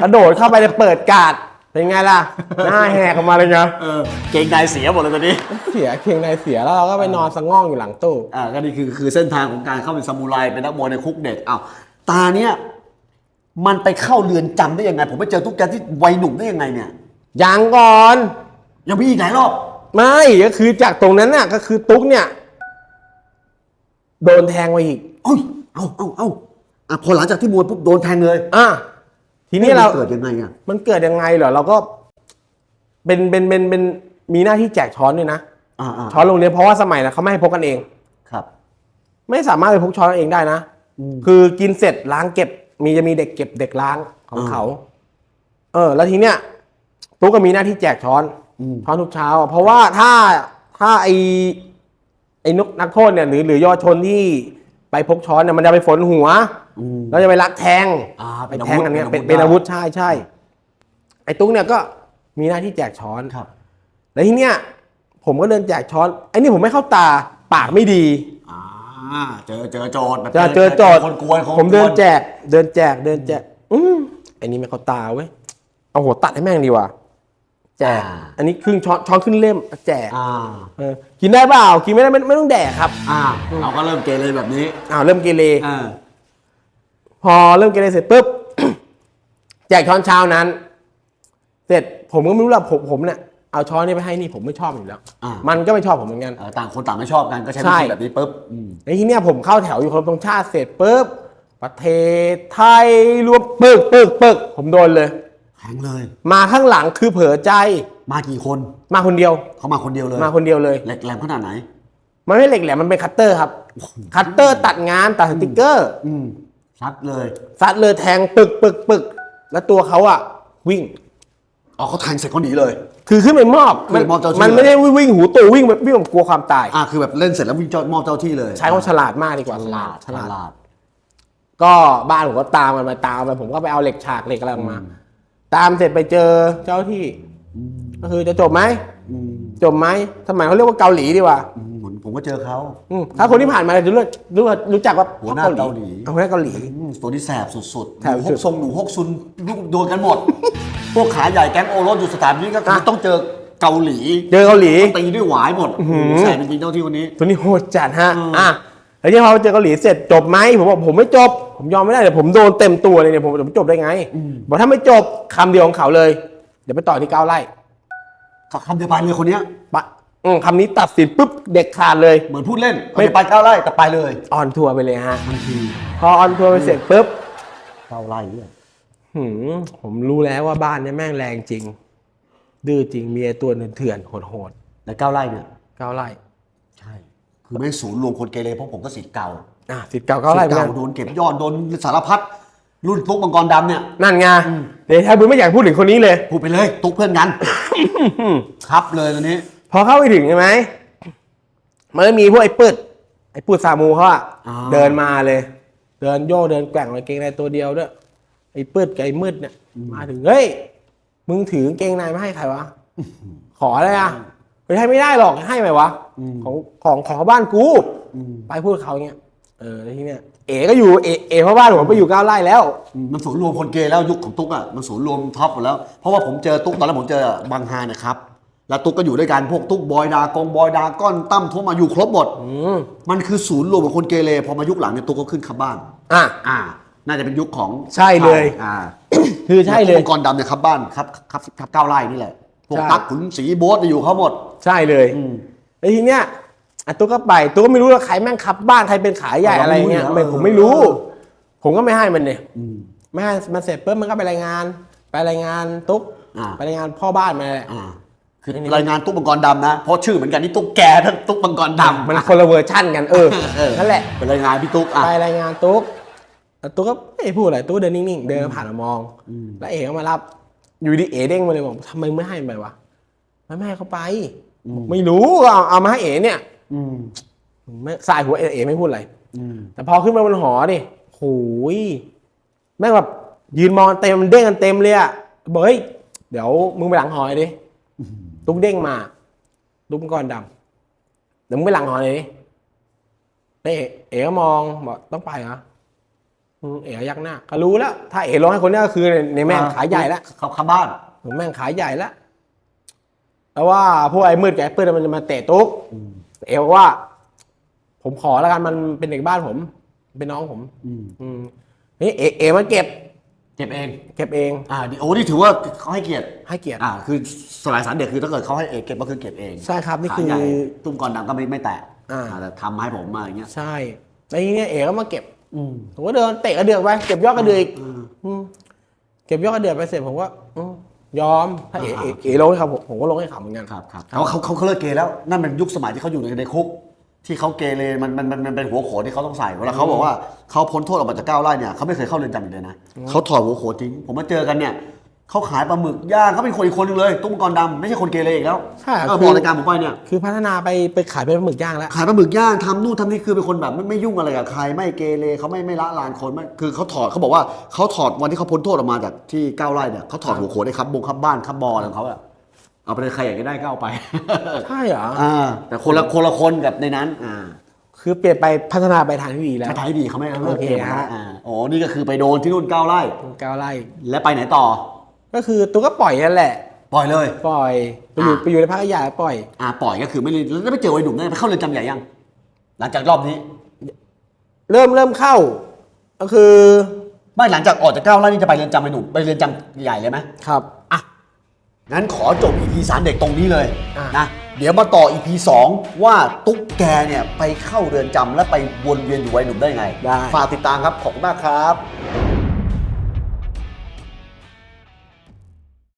[SPEAKER 2] กระโดดเข้าไปเลยเปิดการ์ด เป็นไงล่ะ หน้าแหกออกมาเลยไง
[SPEAKER 1] เออเกงในเสียหมดเลยตอนนี้
[SPEAKER 2] เสียเคียงในเสียแล้วเราก็ไปนอนสะง่องอยู่หลังตู้
[SPEAKER 1] อ่าก็นี่คือคือเส้นทางของการเข้าเป็นซามูไรเป็นนักมวยในคุกเด็กอ้าวตาเนี่ยมันไปเข้าเรือนจำได้ยังไง ผมไปเจอตุ๊กแกที่วัยหนุ่มได้ยังไงเนี่ย
[SPEAKER 2] ยังก่อน
[SPEAKER 1] ยังมีอีกหลายรอบ
[SPEAKER 2] ไม่ก็คือจากตรงนั้นน่ะก็คือตุ๊กเนี่ย โดนแทงมาอีก
[SPEAKER 1] เอ้ยเอาเอาเอาอะพอหลังจากที่มวยปุ๊บโดนแทงเลย
[SPEAKER 2] อะ ทีนี้เรา
[SPEAKER 1] มัเกิดยังไงอะ
[SPEAKER 2] มันเกิดยังไงเหรอเราก็เป็นเป็นเป็นเป็นมีหน้าที่แจกช้อนด้วยนะ
[SPEAKER 1] อ่าอ่า
[SPEAKER 2] ช้อนโรงเรียนเพราะว่าสมัยนะเขาไม่ให้พกกันเอง
[SPEAKER 1] ครับ
[SPEAKER 2] ไม่สามารถไปพกช้อนเองได้นะ
[SPEAKER 1] อืม
[SPEAKER 2] คือกินเสร็จล้างเก็บ มีจะมีเด็กเก็บเด็กล้างของ
[SPEAKER 1] อ่า
[SPEAKER 2] เขา เออ แล้วทีเนี้ยตุ๊กก็มีหน้าที่แจกช้อน
[SPEAKER 1] อืม
[SPEAKER 2] ช้อนทุกเช้า เพราะว่าถ้าถ้าไอไอ้นกนักโทษเนี่ยหรือหรือเยาวชนที่ ไปพกช้อนเนี่ยมันจะไปฝนหัว
[SPEAKER 1] อืม
[SPEAKER 2] แล้วจะไปลักแทง
[SPEAKER 1] อ่า
[SPEAKER 2] ไป
[SPEAKER 1] เป็นอาวุธ
[SPEAKER 2] แทงกันเนี่ยเป็น
[SPEAKER 1] เป็
[SPEAKER 2] เป็นน
[SPEAKER 1] อา
[SPEAKER 2] อา
[SPEAKER 1] วุ
[SPEAKER 2] วุ
[SPEAKER 1] ธ
[SPEAKER 2] ธใช่ใช่ไอ้ตุ๊กเนี่ยก็มีหน้าที่แจกช้อน
[SPEAKER 1] ครับ
[SPEAKER 2] แล้วทีเนี้ยผมก็เดินแจกช้อนไอ้นี่ผมไม่เข้าตาปากไม่ดี
[SPEAKER 1] อ่าเจอเจอโจทย์แบบ
[SPEAKER 2] จะเจอโจทย์
[SPEAKER 1] คนกวนคน
[SPEAKER 2] ผมเดิน
[SPEAKER 1] กว
[SPEAKER 2] แจก เดินแจก เดินแจก อืมไอ้นี่ไม่เข้าตาเว้ย เอาหัวตัดให้แม่งดีกว่า แจก อันนี้ครึ่งช้อนช้อนครึ่งเล่มแจก
[SPEAKER 1] อ่า
[SPEAKER 2] เออกินได้เปล่ากินไม่ได้ไม่ไม่ต้องแดกครับ
[SPEAKER 1] อ่าเราก็เริ่มเกเรแบบนี้
[SPEAKER 2] อ้าวเริ่มเกเร
[SPEAKER 1] อ่า
[SPEAKER 2] พอเริ่มเกเรเสร็จปุ๊บ แจกช้อนเช้านั้น เสร็จผมก็ไม่รู้ละผมผมเนี่ยเอาช้อนนี้ไปให้นี่ผมไม่ชอบอยู่แล้ว
[SPEAKER 1] อ่า
[SPEAKER 2] มันก็ไม่ชอบผมเหมือนกัน
[SPEAKER 1] เออต่างคนต่างไม่ชอบกันก็ใช้
[SPEAKER 2] ใช่
[SPEAKER 1] วิธีแบบนี้ปุ๊บอืม
[SPEAKER 2] ในที่เนี้ยผมเข้าแถวอยู่ครบตรงชาติเสร็จปุ๊บประเทศไทยรวมปึกปึกปึกผมโดนเลย
[SPEAKER 1] แข็งเลย
[SPEAKER 2] มาข้างหลังคือเผลอใจ
[SPEAKER 1] มากี่คน
[SPEAKER 2] มาคนเดียว
[SPEAKER 1] เขามาคนเดียวเลย
[SPEAKER 2] มาคนเดียวเลย
[SPEAKER 1] เหล็กแหลมขนาดไหน
[SPEAKER 2] มันไม่เหล็กแหลมมันเป็นคัตเตอร์ครับ คัตเตอร์ตัดงานตัดสติกเกอร์
[SPEAKER 1] อืมซัดเลย
[SPEAKER 2] ซัดเลยแทงปึกปึกปึก แล้วตัวเขาอะวิ่ง
[SPEAKER 1] อ๋อเขาแทงเสร็จเขาหนีเลย
[SPEAKER 2] คือขึ้นไปมอบ
[SPEAKER 1] ขึ้นไปมอบเจ้าที่
[SPEAKER 2] มันไม่ได้วิ่งหูตัววิ่งแบบวิ่งแบบกลัวความตาย
[SPEAKER 1] อ่าคือแบบเล่นเสร็จแล้ววิ่งเจ้ามอบเจ้าที่เลย
[SPEAKER 2] ใช้คำว่าฉลาดมากดีกว่า
[SPEAKER 1] ฉลาด
[SPEAKER 2] ฉลาด
[SPEAKER 1] ฉลาด
[SPEAKER 2] ก็บ้านผมก็ตามมันมาตามไปผมก็ไปเอาเหล็กฉากเหล็กอะไรออกมา ตามเสร็จไปเจอเจ้าที่ ก็คือจะจบไหม
[SPEAKER 1] อืม
[SPEAKER 2] จบไหมสมัยเขาเรียกว่าเกาหลีดีกว่า
[SPEAKER 1] อืมผมผมก็เจอเขา
[SPEAKER 2] อืมถ้าคนที่ผ่านมาจะรู้รู้รู้จักว่า
[SPEAKER 1] หัวหน้าเกาหลี
[SPEAKER 2] หัวหน้าเกาหลี
[SPEAKER 1] อืมตัวนี้แสบสุดๆ
[SPEAKER 2] แส
[SPEAKER 1] ห
[SPEAKER 2] บ
[SPEAKER 1] นู
[SPEAKER 2] สุ
[SPEAKER 1] ฮ
[SPEAKER 2] ด
[SPEAKER 1] กซงหนูฮกซุนลูกโดนกันหมด พวกขาใหญ่แก๊งโอรสอยู่สถานนี้ก็คือ
[SPEAKER 2] อะ
[SPEAKER 1] ต้องเจอเกาหลี
[SPEAKER 2] เจอเกาหลี
[SPEAKER 1] ตีด้วยหวายหมดโอ้โหแสบจริงๆเจ้าที่คนนี้
[SPEAKER 2] ตัวนี้โหดจัดฮะ
[SPEAKER 1] อืม
[SPEAKER 2] อะ แล้วที่พอเจอเกาหลีเสร็จจบไหมผมบอกผมไม่จบ ผมยอมไม่ได้เดี๋ยวผมโดนเต็มตัวเลยเนี่ยผมผมจบได้ไง บอกถ้าไม่จบคำเดียวของเขาเลย เดี๋ยวไปต่อที่เก้าไร่
[SPEAKER 1] คำเดียวไปเลยคนเนี้ย
[SPEAKER 2] ปะอืมคำนี้ตัดสินปุ๊บเด็กขาดเลย
[SPEAKER 1] เหมือนพูดเล่น
[SPEAKER 2] ไม่
[SPEAKER 1] ไม่ไปเก้าไร่แต่ไปเลย
[SPEAKER 2] ออนทัวร์ไปเลยฮะ
[SPEAKER 1] ทันที
[SPEAKER 2] พอออนทัวร์ไปเสร็จปุ๊บ
[SPEAKER 1] เก้าไร่เนี่ย
[SPEAKER 2] หืมผมรู้แล้วว่าบ้านเนี่ยแม่งแรงจริง ดื้อจริงมีไอ้ตัวเถื่อนๆโหด
[SPEAKER 1] แต่เก้าไร่เนี่ย
[SPEAKER 2] ๆเก้าไร่
[SPEAKER 1] ใช่ คือไม่งศูนย์รวมคนเกเรเพราะผมก็สิทธิ์เก่า
[SPEAKER 2] อะสิทธิ์เก่าเก้าไร่เหมือน
[SPEAKER 1] เก่า
[SPEAKER 2] กัน
[SPEAKER 1] โดนเก็บยอดโดนสารพัดรุ่นตุ๊กมังกรดำเนี่ย
[SPEAKER 2] นั่นไงเดี๋ยวถ้าบุญไม่อยากพูดถึงคนนี้เลย
[SPEAKER 1] พูดไปเลย ตุ๊กเพื่อนกัน ครับเลยตอนนี้
[SPEAKER 2] พอเข้าไปถึงใช่ไหมมันก็มีพวกไอ้ปืดไอ้ปืดซามูเขาอะ
[SPEAKER 1] อ่า
[SPEAKER 2] เดินมาเลย เดินโยกเดินแกว่งกางเกงในตัวเดียวด้วยไอ้ปืดกับไอ้มืดเนี่ย มาถึงเฮ้ยมึงถือกางเกงในมาให้ใครวะขออะไรอะไปให้ไม่ได้หรอกให้ไหมวะ ของของของบ้านกูไปพูดเขาอย่างเงี้ยเออแล้วทีเนี้ยเอ๋ก็อยู่เอ๋เอ๋เพราะบ้านผมไปอยู่ก้าวไร่แล้ว
[SPEAKER 1] อืมมันศูนย์รวมคนเกย์แล้วยุคของตุ๊กอะมันศูนย์รวมท็อปหมดแล้ว เพราะว่าผมเจอตุ๊กตอนแรกผมเจอบางฮาเนี่ยครับแล้วตุ๊กก็อยู่ด้วยกันพวกตุ๊กบอยดากงบอยดาก้อนตั้มทั่วมาอยู่ครบหมด
[SPEAKER 2] อืม
[SPEAKER 1] มันคือศูนย์รวมของคนเกเรพอมายุคหลังเนี่ยตุ๊กก็ขึ้นขับบ้าน
[SPEAKER 2] อะ
[SPEAKER 1] อ่า น่าจะเป็นยุคของ
[SPEAKER 2] ใช่เลย
[SPEAKER 1] อ่า
[SPEAKER 2] คือใช่เลย
[SPEAKER 1] มังกรดำเนี่ยขับบ้านครับครับครับเก้าไร่นี่แหละพวก
[SPEAKER 2] ใช่
[SPEAKER 1] ตักขุนศรีโบ๊ทเนี่ยอยู่เขาหมด
[SPEAKER 2] ใช่เลย
[SPEAKER 1] อืม
[SPEAKER 2] แล้วทีเนี้ยอะตุ๊กก็ไปตุ๊กก็ไม่รู้ว่าใครแม่งขับบ้านใครเป็นขายใหญ่
[SPEAKER 1] เรา
[SPEAKER 2] อะไรเงี้ย
[SPEAKER 1] รู้อยู่แล้ว
[SPEAKER 2] ไม่ผมไม่รู้ ผมก็ไม่ให้มันเนี่ย
[SPEAKER 1] อืม
[SPEAKER 2] ไม่ให้มันเสร็จปุ๊บมันก็ไปรายงาน ไปรายงานตุ๊ก
[SPEAKER 1] อ่า
[SPEAKER 2] ไปรายงานพ่อบ้านมาแหละ
[SPEAKER 1] อ่าคือรายงานตุ๊กมังกรดำนะ เพราะชื่อเหมือนกันนี่ตุ๊กแกทั้งตุ๊กมังกรดำ
[SPEAKER 2] มันคนละเวอร์ชั่นกันเออ
[SPEAKER 1] เออ
[SPEAKER 2] นั่นแหละ
[SPEAKER 1] เป็นรายงานพี่ตุ๊กอะ
[SPEAKER 2] ไปรายงานตุ๊กแล้วตุ๊กก็ไม่พูดอะไรตุ๊กเดินนิ่งๆ เดินผ่านมามอง แล้วเอ๋ก็มารับ อยู่ดีเอ๋เด้งมาเลยบอกทำไมไม่ให้มันไปวะไม่ให้เขาไปบอก ไม่รู้เอาเอามาให้เอ๋เนี่ย
[SPEAKER 1] อืม
[SPEAKER 2] ไม่สายหัวเอ๋เอ๋ไม่พูดอะไร
[SPEAKER 1] อืม
[SPEAKER 2] แต่พอขึ้นมาบนหอดิโหยแม่งแบบยืนมองกันเต็มเด้งกันเต็มเลยอะบอกเฮ้ยเดี๋ยวมึงไปหลังหอหน่อยดิ ตุ๊กเด้งมา ตุ๊กมังก้อนดำเดี๋ยวมึงไปหลังหอหน่อยดิแล้วเอ๋เอ๋ก็มองบอกต้องไปเหรออืมเอ๋ยักหน้าก็รู้แล้ว ถ้าเอ๋ร้องให้คนเนี้ยก็คือในแม่งขายใหญ่แล้ว
[SPEAKER 1] เขาเข้าบ้าน
[SPEAKER 2] แม่งขายใหญ่แล้ว แล้วว่าพวกไอ้มืดกับไอ้ปื้ดมันจะมาเตะตุ๊กเอ๋บอกว่า ผมขอแล้วกันมันเป็นเด็กบ้านผม เป็นน้องผม
[SPEAKER 1] อืม
[SPEAKER 2] อืมนี่เอเอมาเก็บ
[SPEAKER 1] เก็บเอง
[SPEAKER 2] เก็บเอง
[SPEAKER 1] อ่าดิโอ้นี่ถือว่าเขาให้เกียรติ
[SPEAKER 2] ให้เกียรติ
[SPEAKER 1] อ่า คือสลายสารเด็กคือถ้าเกิดเขาให้เองเก็บก็คือเก็บเอง
[SPEAKER 2] ใช่ครับนี่
[SPEAKER 1] ขา
[SPEAKER 2] คือ
[SPEAKER 1] ใหญ่ตุ้มกรดำก็ไม่ไม่แตะ
[SPEAKER 2] อ่า
[SPEAKER 1] แต่ทำมาให้ผมมาอย่างเงี้ย
[SPEAKER 2] ใช่แล้วทีเนี้ยเอก็มาเก็บ
[SPEAKER 1] อืม
[SPEAKER 2] ผมก็เดินเตะกระเดือกไปเก็บยอดกระเดือกอีกอืมเก็บยอดกระเดือกไปเสร็จผมก็อืม ยอมถ้าเอเอเอลงให้เขาผมผมก็ลงให้เขาเหมือนกัน
[SPEAKER 1] ครับครับแต่ว่าเขาเขาเขาเลิกเกย์แล้วนั่นเป็นยุคสมัยที่เขาอยู่ในในคุก ที่เขาเกเรมันมันมันมันเป็นหัวโขนที่เขาต้องใส่เวลาเขาบอกว่าเขาพ้นโทษออกมาจากเก้าไร่เนี่ยเขาไม่เคยเข้าเรือนจำอีกเลยนะเขาถอดหัวโขนทิ้งผมมาเจอกันเนี่ย เขาขายปลาหมึกย่างเขาเป็นคนอีกคนหนึงเลยตุ้มกรดำไม่ใช่คนเกเรอีกแล้ว
[SPEAKER 2] ใช่
[SPEAKER 1] เออ
[SPEAKER 2] คือ
[SPEAKER 1] บอกรายการผมไปเนี่ย
[SPEAKER 2] คือพัฒนาไปไปขายเป็นปลาหมึกย่างแล้ว
[SPEAKER 1] ขายปลาหมึกย่างทำนู่นทำนี่คือเป็นคนแบบไม่ไม่ยุ่งอะไรกับใครไม่เกเรเขาไม่ไม่ละลานคนไม่คือเขาถอดเขาบอกว่าเขาถอดวันที่เขาพ้นโทษออกมาจากที่ก้าวไร่เนี่ยเขาถอดหัวโขนได้ครับบงครับบ้านครับบออะไรของเขาอะเอาไปเลยใครอยากจะได้ก็เอาไป
[SPEAKER 2] ใช่เหรอ
[SPEAKER 1] อ่า แต่คนละคนละคนกับในนั้นอ่า
[SPEAKER 2] คือเปลี่ยนไปพัฒนาไปทางที่ดีแล้ว
[SPEAKER 1] ถ้าทายดีเขาไม่เลิก
[SPEAKER 2] โอเค
[SPEAKER 1] เอง
[SPEAKER 2] ฮะ
[SPEAKER 1] อ่าโอ้นี่ก็คือไปโดนที่นู่นก้าวไร่
[SPEAKER 2] ก้าวไล่
[SPEAKER 1] แล้วไปไหนต่อ
[SPEAKER 2] ก็คือตัวก็ปล่อยนั่นแหละ
[SPEAKER 1] ปล่อยเลย
[SPEAKER 2] ปล่อยไปอยู่
[SPEAKER 1] อ่า
[SPEAKER 2] ไปอยู่ในภาคใหญ่ปล่อย
[SPEAKER 1] อ่าปล่อยก็คือไม่ได้แล้วไปเจอไอ้หนุ่มได้ไปเข้าเรือนจำใหญ่ยัง หลังจากรอบนี้
[SPEAKER 2] เริ่มเริ่มเข้า ก็คือ
[SPEAKER 1] ไม่หลังจากออกจากก้าวไร่นี่จะไปเรือนจำไอ้หนุ่มไปเรือนจำใหญ่เลยไหม
[SPEAKER 2] ครับ
[SPEAKER 1] อะ งั้นขอจบ EP สารเด็กตรงนี้เลย
[SPEAKER 2] อะ
[SPEAKER 1] นะ เดี๋ยวมาต่อ EP 2 ว่าตุ๊กแกเนี่ย ไปเข้าเรือนจำและไปวนเวียนอยู่ไว้หนุ่มได้ไง
[SPEAKER 2] ได้
[SPEAKER 1] ฝากติดตามครับ ขอบคุณมากครับ